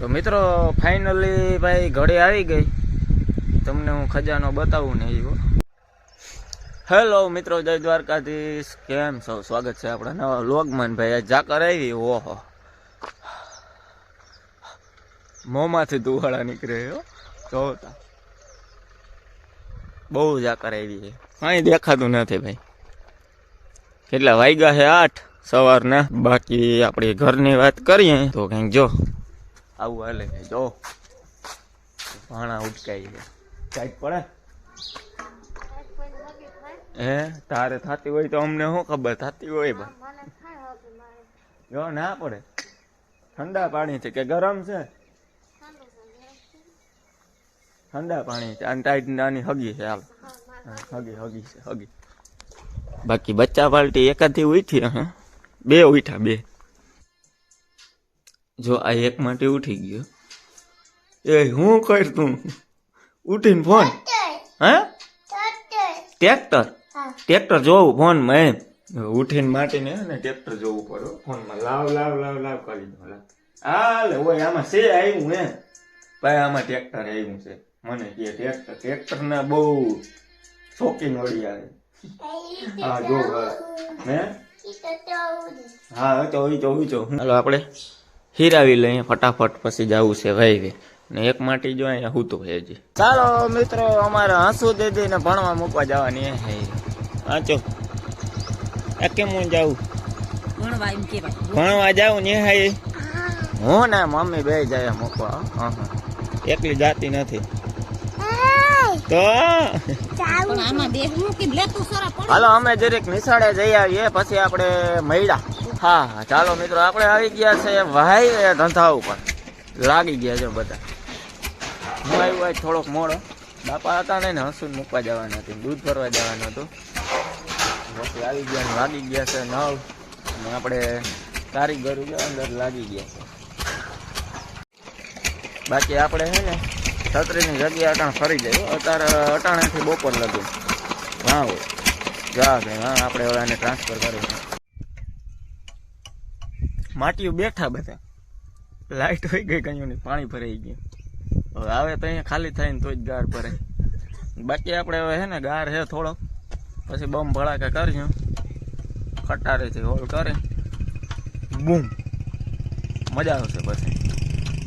તો મિત્રો ફાઇનલી ભાઈ ઘડી આવી ગઈ. તમને હું ખજાનો બતાવું ને એવો. હેલો મિત્રો, જય દ્વારકાધીશ. કેમ છો? સ્વાગત છે આપણા નવા લોગમાન ભાઈ જાકર આવી. ઓહો. મોંમાંથી ધુવાળા નીકળે જોતા બહુ જાકર આવી છે. કાંઈ દેખાતું નથી ભાઈ. કેટલા વાગ્યા છે? આઠ. સવારના. બાકી આપણે ઘરની વાત કરીએ તો કંઈક જો. આવું હાલે છે. જો. ભાણા ઉટકાઈ છે. ટાઈટ પડે? હે? તારે થતી હોય તો અમને શું ખબર? થતી હોય પણ. જો ના પડે. ઠંડા પાણી છે કે ગરમ છે? ઠંડા પાણી છે. અને ટાઈટ નાની હગી છે હાલ. હગી હગી છે હગી. બાકી બચ્ચા પાલટી એકાથી ઉઠી હા? બે ઉઠા બે. જો આ એક માટે ઉઠી ગયો. એ હું કર તું ઉઠીને ફોન? હે? ટ્રેક્ટર? ટ્રેક્ટર જોવું ફોનમાં એમ. ઉઠીને માટીને હે ને ટ્રેક્ટર જોવું પડ્યો ફોનમાં લાવ લાવ લાવ લાવ કરી દો લાવ. હાલે હોય આમાં છે આવ્યું હે ભાઈ આમાં ટ્રેક્ટર આવ્યું છે. મને કે ટ્રેક્ટર ટ્રેક્ટર ના બહુ શોખીન વળી આવે હા જો હા. હે હા ચોવી ચોવી ચો હાલો આપણે હીરાવી લઈએ ફટાફટ પછી જવું છે ભાઈ ને એક માટી જો અહીંયા હું તો હેજી. ચાલો મિત્રો અમારે હાંસુ દીદી ને ભણવા મૂકવા જવાની હે. હાચો એ કેમ હું જાઉં? ભણવા જાઉં ને હે હું ને મમ્મી બે જાય મૂકવા હો. એકલી જાતી નથી. તો? પણ આમાં બેસવું કે લેતું સરા પડે? હાલો અમે જરીક નિશાળે જઈ આવીએ પછી આપણે મૈડા હા હા, ચાલો મિત્રો, આપણે આવી ગયા છે ભાઈ ધંધા ઉપર. લાગી ગયા છે બધા. હું આવ્યું આજ થોડોક મોડો. બાપા હતા ને ને મૂકવા જવાના હતી, દૂધ ભરવા જવાનું હતું. પછી આવી ગયા લાગી ગયા છે નવ. અને આપણે કારીગરો અંદર લાગી ગયા છે. બાકી આપણે છે ને છત્રીની જગ્યા અટાણ ફરી જાય અત્યારે અટાણેથી બપોર લગી. વાહ હોય જા કે હા આપણે આને ટ્રાન્સફર કરીશું માટીઓ બેઠા બધા. લાઈટ હોય ગઈ કયું નહીં પાણી ભરાઈ ગયું. હવે આવે તો અહીંયા ખાલી થાય ને તો જ ગાર ભરે બાકી આપણે હવે હે ને, ગાર છે થોડો. પછી બમ ભડાકા કરશું કટારેથી હોલ કરે. બૂમ. મજા આવશે પછી.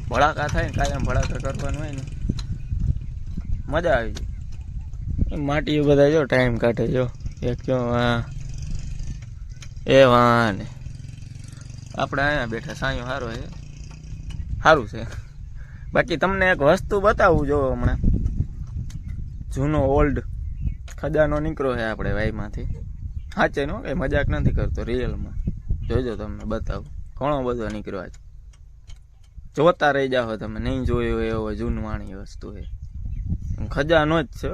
ભડાકા થાય ને, કાયમ ભડાકા કરવાનું હોય ને. મજા આવી જાય. માટી બધા જો ટાઈમ કાઢે જો. એક જો હા એ વાને આપણે અહીંયા બેઠા સાયો સારો છે. સારું છે. બાકી તમને એક વસ્તુ બતાવું જો હમણાં. જૂનો ઓલ્ડ ખજાનો નીકળ્યો છે આપણે વાઈમાંથી. સાચે નો, કંઈ મજાક નથી કરતો રિયલમાં જોજો તમને બતાવું. ઘણો બધો નીકળ્યો છે. જોતા રહી જાઓ તમે, નહીં જોયો એવો જૂનવાણી વસ્તુ છે. ખજાનો જ છે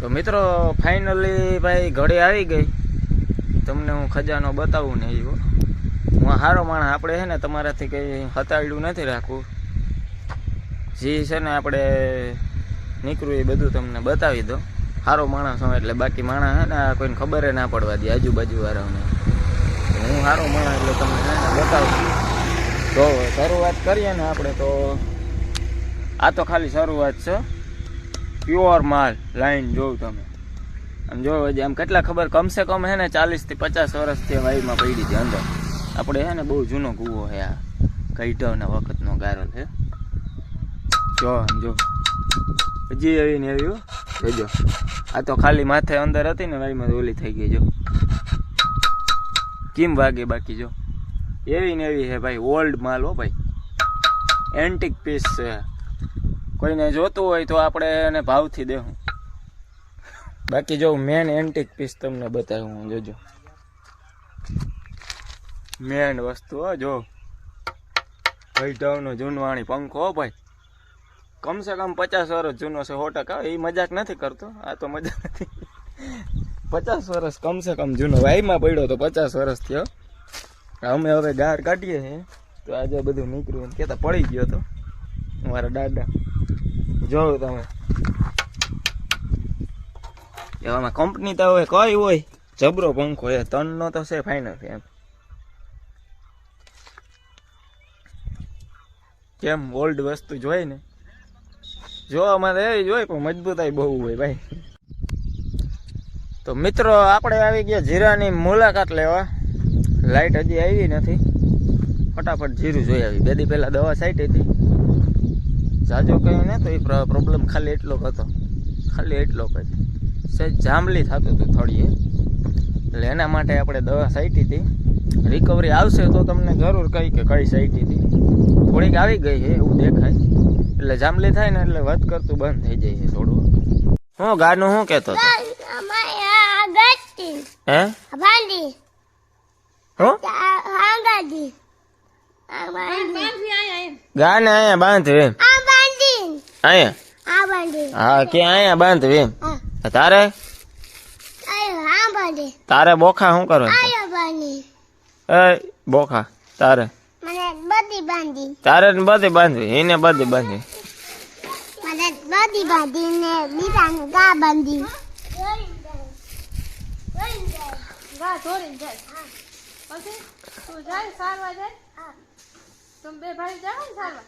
તો મિત્રો ફાઇનલી ભાઈ ઘડી આવી ગઈ. તમને હું ખજાનો બતાવું ને એવો હું. હારો માણસ આપણે છે ને તમારાથી કંઈ હતાડ્યું નથી રાખવું. જે છે ને આપણે નીકળ્યું એ બધું તમને બતાવી દો સારો માણસ હું એટલે બાકી માણસ છે ને કોઈને ખબર ના પડવા દે આજુબાજુવાળાઓને હું સારો માણસ એટલે તમને છે બતાવું. તો શરૂઆત કરીએ ને આપણે તો આ તો ખાલી શરૂઆત છે. પ્યોર માલ લાઈન જોઉં તમે. જો આમ કેટલા ખબર, કમસે કમ હે ને ચાલીસથી પચાસ વર્ષથી વાયુમાં પડી હતી અંદર. આપણે હે ને બહુ જૂનો કૂવો હે આ કઈઢવના વખતનો ગારો છે. જો જો. હજી એવી ને જોજો. આ તો ખાલી માથે અંદર હતી ને વાયુમાં ઓલી થઈ ગઈ જો. કેમ વાગે બાકી જો? એવી ને એવી હે ભાઈ ઓલ્ડ માલ હો ભાઈ. એન્ટિક પીસ છે. કોઈને જોતું હોય તો આપણે એને ભાવથી દેવું બાકી જો મેન એન્ટિક પીસ તમને બતાવું, હું જોજો. મેન વસ્તુ જો. ભાઈ જૂનવાણી પંખો ભાઈ. કમસે કમ પચાસ વર્ષ જૂનો છે, સો ટકા. એ મજાક નથી કરતો. આ તો મજા નથી. પચાસ વર્ષ કમસે કમ જૂનો. વાઈમાં પડ્યો તો પચાસ વર્ષ થયો. અમે હવે ગાર કાઢીએ છીએ. તો આજે બધું નીકળ્યું. કહેતા પડી ગયો તો. મારા દાદા. જોયું તમે. એવામાં કંપની તો હવે કઈ હોય. જબરો પંખો એ તનનો તો છે ફાઇનલ એમ. કેમ ઓલ્ડ વસ્તુ જોઈ ને? જોવામાં તો એ જોઈ, પણ મજબૂતાઈ બહુ હોય ભાઈ. તો મિત્રો, આપણે આવી ગયા જીરાની મુલાકાત લેવા. લાઈટ હજી આવી નથી. ફટાફટ જીરું જોઈ આવી. બે દી પહેલાં દવા સાઈટ હતી. જાજો કહ્યું ને તો એ પ્રોબ્લેમ ખાલી એટલો જ હતો. ખાલી એટલો જ સહેજ જાંબલી થતું હતું થોડી એટલે એના માટે આપણે દવા સાઈટી હતી. રિકવરી આવશે તો તમને જરૂર કહી કે કઈ સાઈટી હતી. થોડીક આવી ગઈ છે એવું દેખાય. એટલે જાંબલી થાય ને એટલે વધ કરતું બંધ થઈ જાય છે થોડું. હું ગાનું શું કહેતો હતો? હે? હું? ગાને અહીંયા બાંધ અહીંયા? હા કે અહીંયા બાંધ તારે? તારે બોખા શું કરો એ બોખા તારે. મને બધી બાંધી. તારે ને બધી બાંધવી એને બધી બાંધવી. મને બધી બાંધીને બીજાને ગા બાંધી. ગા ધોરીને જાય. પછી સારવા જાય? તમે બે ભાઈ જાઓ ને સારવા?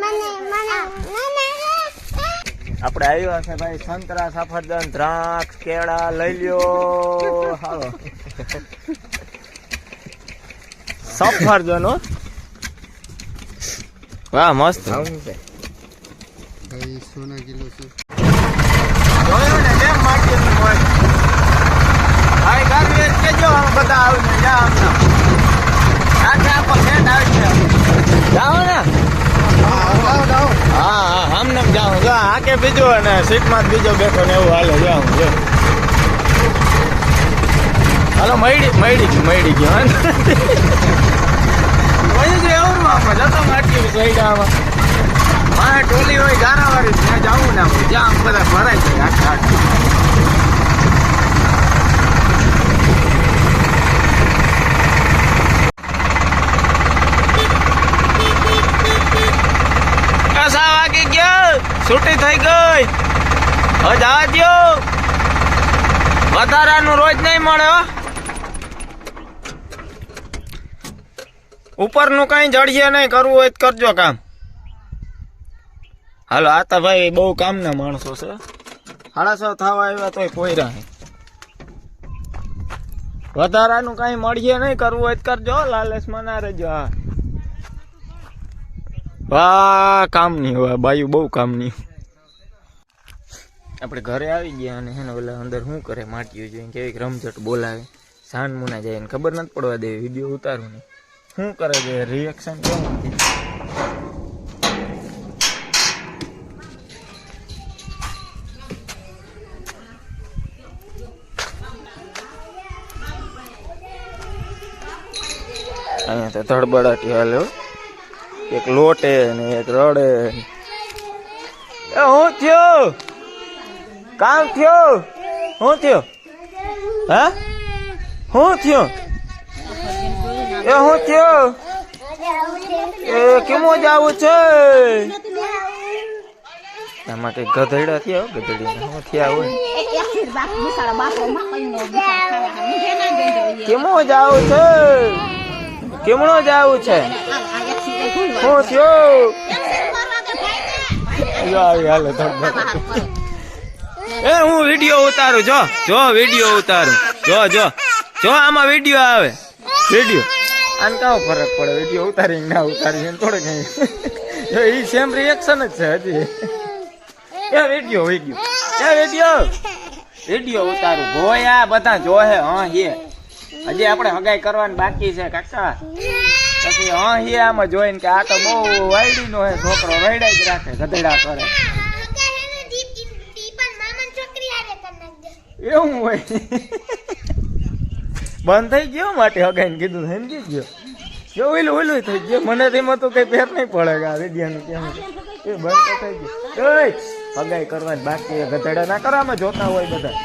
મને મને. આપણે આવ્યા છે ભાઈ સંતરા સફરજન દ્રાક્ષ કેળા લઈ લ્યો. હાલો. સફરજન? હો વાહ મસ્ત. ભાઈ સોના કિલો છે. જોયું ને કેમ માર્કેટ હોય? ભાઈ ગાડી કેજો બધા આવીને જા આમના આખે આપો સેટ આવી છે જાઓ ને હા હા જો આકે બીજો અને સીટમાં જ બીજો બેઠો ને એવું હાલે જાઉં જો. હાલો મળી મયડી ગયું મયડી ગયું મારે ટોલી હોય, ગારાવાળી ત્યાં જાવું ના જ્યાં બધા ભરાય છે આખા આખા કસા વાગી ગયો છૂટી થઈ ગઈ. દ્યો. વધારાનું રોજ નહીં મળે ઉપરનું કઈ જડીએ નહીં, કરવું હોય તો કરજો કામ. હાલો, આ તો ભાઈ બહુ કામના માણસો છે. સાડા છ થવા આવ્યા તોય કોઈ રહે વધારાનું કઈ મળીએ નહીં, કરવું હોય તો કરજો લાલચમાં ના રહેજો, હા. વાહ કામ નહીં હોય બાયું બહુ કામ નહીં આપણે ઘરે આવી ગયા અને હેને ઓલા અંદર શું કરે, માટીઓ જોઈને કેવી રમઝટ બોલાવે સાન મુના જાય ને ખબર નથી પડવા દે વીડિયો ઉતારું ને. શું કરે છે? રિએક્શન કેવું નથી? અહીંયા તો ધડબડાટી હાલ્યો. એક લોટે ને એક રડે. એ હું થયો? કામ થયો? હું થયો? હા? હું થયો? એ હું થયો? એ કેમો જાવું છે? આમાં કઈ ગધેડા થયા હો, ગધેડી શું થયા હોય? કેમો જાવું છે? કેમણો જાવું છે? હાલે એ, હું વીડિયો ઉતારું, જો જો વીડિયો ઉતારું. જો જો જો, આમાં વીડિયો આવે. વીડિયો આને કાવો ફરક પડે? વીડિયો ઉતારી ના ઉતારી થોડે કઈ. જો એ સેમ રિએક્શન જ છે હજી. એ વીડિયો વીડિયો એ વીડિયો વીડિયો ઉતારું. ગોયા બધા જોહે, હા, હે. હજી આપણે હગાઈ કરવાની બાકી છે, કાકા. પછી હા આમાં જોઈને કે આ તો બહુ વાયડી નો હે, છોકરો રડાઈ જ રાખે, ગધેડા કરે. એવું હોય. બંધ થઈ ગયો માટે હગાઈને કીધું સમજી ગયો. જો ઓલું ઓલું થઈ ગયો. મને તેમાં તો કઈ ફેર નહીં પડે આ વિદ્યાનું કેમ એ બંધ થઈ ગયું. હગાઈ કરવાની બાકી ગધેડા ના કરવામાં જોતા હોય બધા.